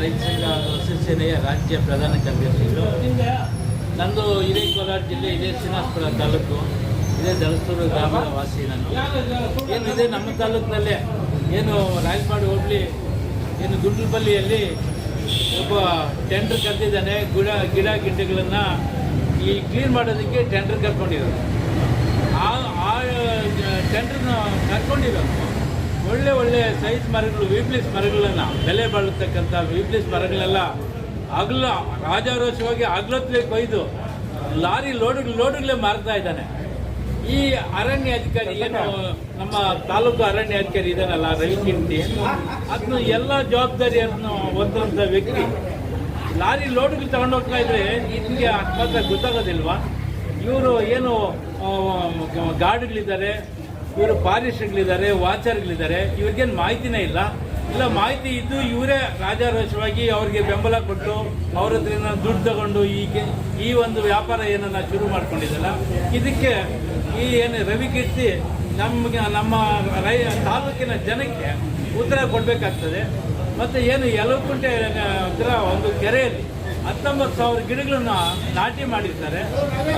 ರೈತ ಸಂಘ ಶಿವಸೇನೆಯ ರಾಜ್ಯ ಪ್ರಧಾನ ಕಾರ್ಯದರ್ಶಿಗಳು. ನಂದು ಇದೇ ಕೋಲಾರ ಜಿಲ್ಲೆ ಇದೇ ಶ್ರೀನಿವಾಸಪುರ ತಾಲೂಕು. ಇದೇ ದಳಸೂರು ಗ್ರಾಮದ ವಾಸಿ ನಾನು. ಏನಿದೆ ನಮ್ಮ ತಾಲೂಕಿನಲ್ಲೇ ಏನು ರಾಯಲ್ಪಾಡು ಹೋಬಳಿ, ಏನು ಗುಂಡ್ಲಪಲ್ಲಿಯಲ್ಲಿ ಒಬ್ಬ ಟೆಂಡರ್ ಕರೆದಿದ್ದಾನೆ. ಗಿಡ ಗಿಡ ಗಿಡ್ಡೆಗಳನ್ನು ಈ ಕ್ಲೀನ್ ಮಾಡೋದಕ್ಕೆ ಟೆಂಡರ್ ಕರ್ಕೊಂಡಿರೋದು ಆ ಟೆಂಡರ್ನ ಕರ್ಕೊಂಡಿರೋದು ಒಳ್ಳೆ ಒಳ್ಳೆ ಸೈಜ್ ಮರಗಳು ವೀಪ್ಲಿಸ್ ಮರಗಳನ್ನು, ಬೆಲೆ ಬಾಳತಕ್ಕಂಥ ವೀಪ್ಲಿಸ್ ಮರಗಳೆಲ್ಲ ಅಗಲ, ರಾಜಾರೋಷವಾಗಿ ಅಗಲತ್ಲೆ ಕೊಯ್ದು ಲಾರಿ ಲೋಡ್, ಲೋಡುಗಳೇ ಮಾರ್ತಾ ಇದ್ದಾನೆ. ಈ ಅರಣ್ಯ ಅಧಿಕಾರಿ ಏನು, ನಮ್ಮ ತಾಲೂಕು ಅರಣ್ಯ ಅಧಿಕಾರಿ ಇದಾನಲ್ಲ ರವಿ ಅದನ್ನು ಎಲ್ಲ ಜವಾಬ್ದಾರಿಯನ್ನು ಹೊತ್ತಂಥ ವ್ಯಕ್ತಿ. ಲಾರಿ ಲೋಡ್ಗೆ ತಗೊಂಡೋಗ್ತಾ ಇದ್ರೆ ಇದಕ್ಕೆ ಅಕಸ್ಮಾತ್ ಗೊತ್ತಾಗೋದಿಲ್ವಾ? ಇವರು ಏನು ಗಾಡುಗಳಿದ್ದಾರೆ ಇವರು ಪಾರಿಸ್ಟ್ಗಳಿದ್ದಾರೆ ವಾಚರ್ಗಳಿದ್ದಾರೆ, ಇವ್ರಿಗೇನು ಮಾಹಿತಿನೇ ಇಲ್ಲ. ಇಲ್ಲ, ಮಾಹಿತಿ ಇದ್ದು ಇವರೇ ರಾಜಾರೋಷವಾಗಿ ಅವ್ರಿಗೆ ಬೆಂಬಲ ಕೊಟ್ಟು ಅವ್ರ ಹತ್ರ ದುಡ್ಡು ತಗೊಂಡು ಈಗ ಈ ಒಂದು ವ್ಯಾಪಾರ ಏನನ್ನ ಶುರು ಮಾಡ್ಕೊಂಡಿದ್ದಲ್ಲ. ಇದಕ್ಕೆ ಈ ಏನು ರವಿ ಕೀರ್ತಿ ನಮಗೆ, ನಮ್ಮ ರೈ, ತಾಲೂಕಿನ ಜನಕ್ಕೆ ಉತ್ತರ ಕೊಡಬೇಕಾಗ್ತದೆ. ಮತ್ತು ಏನು ಯಲಕುಂಟೆ ಹತ್ರ ಒಂದು ಕೆರೆಯಲ್ಲಿ ಹತ್ತೊಂಬತ್ತು ಸಾವಿರ ಗಿಡಗಳನ್ನ ನಾಟಿ ಮಾಡಿರ್ತಾರೆ.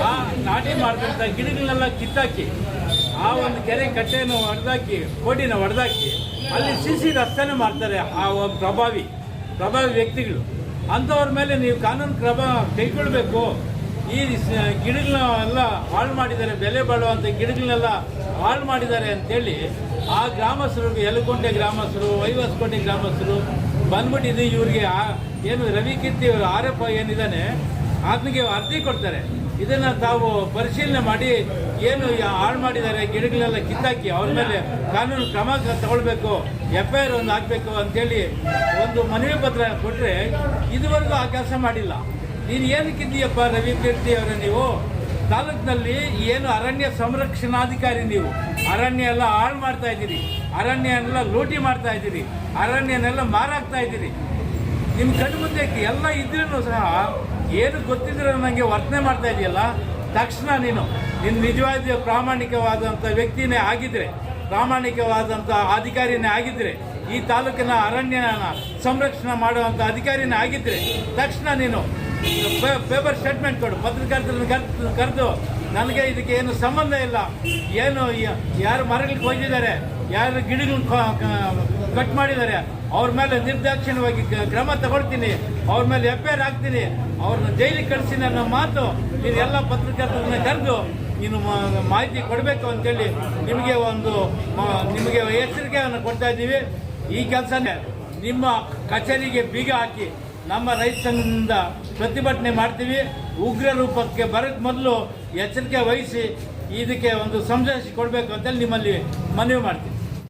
ಆ ನಾಟಿ ಮಾಡಿದಂಥ ಗಿಡಗಳನ್ನೆಲ್ಲ ಕಿತ್ತಾಕಿ ಆ ಒಂದು ಕೆರೆ ಕಟ್ಟೆಯನ್ನು ಹೊಡೆದಾಕಿ ಕೋಟಿನ ಹೊಡೆದಾಕಿ ಅಲ್ಲಿ ಸಿ ಸಿ ರಸ್ತೆನೇ ಮಾಡ್ತಾರೆ ಆ ಒಂದು ಪ್ರಭಾವಿ ಪ್ರಭಾವಿ ವ್ಯಕ್ತಿಗಳು. ಅಂಥವ್ರ ಮೇಲೆ ನೀವು ಕಾನೂನು ಕ್ರಮ ಕೈಗೊಳ್ಬೇಕು ಈ ಗಿಡಗಳನ್ನ ಎಲ್ಲ ಹಾಳು ಮಾಡಿದ್ದಾರೆ, ಬೆಲೆ ಬಾಳುವಂಥ ಗಿಡಗಳನ್ನೆಲ್ಲ ಹಾಳು ಮಾಡಿದ್ದಾರೆ ಅಂತೇಳಿ ಆ ಗ್ರಾಮಸ್ಥರು ಯಲಕೋಟೆ ಗ್ರಾಮಸ್ಥರು ವೈವಸ್ಕೋಟೆ ಗ್ರಾಮಸ್ಥರು ಬಂದ್ಬಿಟ್ಟಿದ್ದು ಇವ್ರಿಗೆ ಏನು ರವಿ ಆರೋಪ ಏನಿದ್ದಾನೆ ಆತನಿಗೆ ಅರ್ಜಿ ಕೊಡ್ತಾರೆ. ಇದನ್ನ ತಾವು ಪರಿಶೀಲನೆ ಮಾಡಿ ಏನು ಹಾಳು ಮಾಡಿದ್ದಾರೆ, ಗಿಡಗಳೆಲ್ಲ ಕಿತ್ತಾಕಿ ಅವ್ರ ಮೇಲೆ ಕಾನೂನು ಕ್ರಮ ತಗೊಳ್ಬೇಕು ಎಫ್ ಐ ಆರ್ ಒಂದು ಹಾಕಬೇಕು ಅಂತೇಳಿ ಒಂದು ಮನವಿ ಪತ್ರ ಕೊಟ್ಟರೆ ಇದುವರೆಗೂ ಆ ಕೆಲಸ ಮಾಡಿಲ್ಲ. ನೀನು ಏನಕ್ಕಿದ್ದೀಯಪ್ಪ ರವಿ ಕೀರ್ತಿ ಅವರೇ ನೀವು? ತಾಲೂಕಿನಲ್ಲಿ ಏನು ಅರಣ್ಯ ಸಂರಕ್ಷಣಾಧಿಕಾರಿ ನೀವು? ಅರಣ್ಯ ಎಲ್ಲ ಹಾಳು ಮಾಡ್ತಾ ಇದ್ದೀರಿ. ಅರಣ್ಯನೆಲ್ಲ ಲೂಟಿ ಮಾಡ್ತಾ ಇದ್ದೀರಿ. ಅರಣ್ಯನೆಲ್ಲ ಮಾರಾಕ್ತಾ ಇದ್ದೀರಿ. ನಿಮ್ಮ ಕಣ್ಣು ಎಲ್ಲ ಇದ್ರೂ ಸಹ ಏನು ಗೊತ್ತಿದ್ರೆ ನನಗೆ ವರ್ತನೆ ಮಾಡ್ತಾ ಇದೆಯಲ್ಲ? ತಕ್ಷಣ ನೀನು ನಿನ್ನ ನಿಜವಾದ ಪ್ರಾಮಾಣಿಕವಾದಂಥ ವ್ಯಕ್ತಿನೇ ಆಗಿದ್ರೆ ಪ್ರಾಮಾಣಿಕವಾದಂಥ ಅಧಿಕಾರಿನೇ ಆಗಿದ್ರೆ, ಈ ತಾಲೂಕಿನ ಅರಣ್ಯನ ಸಂರಕ್ಷಣೆ ಮಾಡುವಂಥ ಅಧಿಕಾರಿನೇ ಆಗಿದ್ರೆ, ತಕ್ಷಣ ನೀನು ಪೇಪರ್ ಸ್ಟೇಟ್ಮೆಂಟ್ ಕೊಡು ಪತ್ರಕರ್ತರನ್ನು ಕರೆದು ನನಗೆ ಇದಕ್ಕೆ ಏನು ಸಂಬಂಧ ಇಲ್ಲ. ಏನು ಯಾರು ಮರಗಳಿಗೆ ಕೊಯ್ದಿದ್ದಾರೆ ಯಾರು ಗಿಡಗಳನ್ನ ಕಟ್ ಮಾಡಿದ್ದಾರೆ, ಅವ್ರ ಮೇಲೆ ನಿರ್ದಾಕ್ಷಿಣ್ಯವಾಗಿ ಕ್ರಮ ತಗೊಳ್ತೀನಿ, ಅವ್ರ ಮೇಲೆ ಎಫ್ ಐ ಆರ್ ಹಾಕ್ತೀನಿ, ಅವ್ರನ್ನ ಜೈಲಿಗೆ ಕಳಿಸ್ತೀನಿ ನನ್ನ ಮಾತು ನೀನು ಎಲ್ಲ ಪತ್ರಕರ್ತರನ್ನ ಕರೆದು ನೀನು ಮಾಹಿತಿ ಕೊಡಬೇಕು ಅಂತೇಳಿ ನಿಮಗೆ ಒಂದು ನಿಮಗೆ ಎಚ್ಚರಿಕೆಯನ್ನು ಕೊಡ್ತಾ ಇದ್ದೀವಿ. ಈ ಕೆಲಸನೇ ನಿಮ್ಮ ಕಚೇರಿಗೆ ಬೀಗ ಹಾಕಿ ನಮ್ಮ ರೈತ ಸಂಘದಿಂದ ಪ್ರತಿಭಟನೆ ಮಾಡ್ತೀವಿ. ಉಗ್ರ ರೂಪಕ್ಕೆ ಬರೋಕ್ಕೆ ಮೊದಲು ಎಚ್ಚರಿಕೆ ವಹಿಸಿ ಇದಕ್ಕೆ ಒಂದು ಸಂಜಾಯಿಸಿ ಕೊಡಬೇಕು ಅಂತೇಳಿ ನಿಮ್ಮಲ್ಲಿ ಮನವಿ ಮಾಡ್ತೀವಿ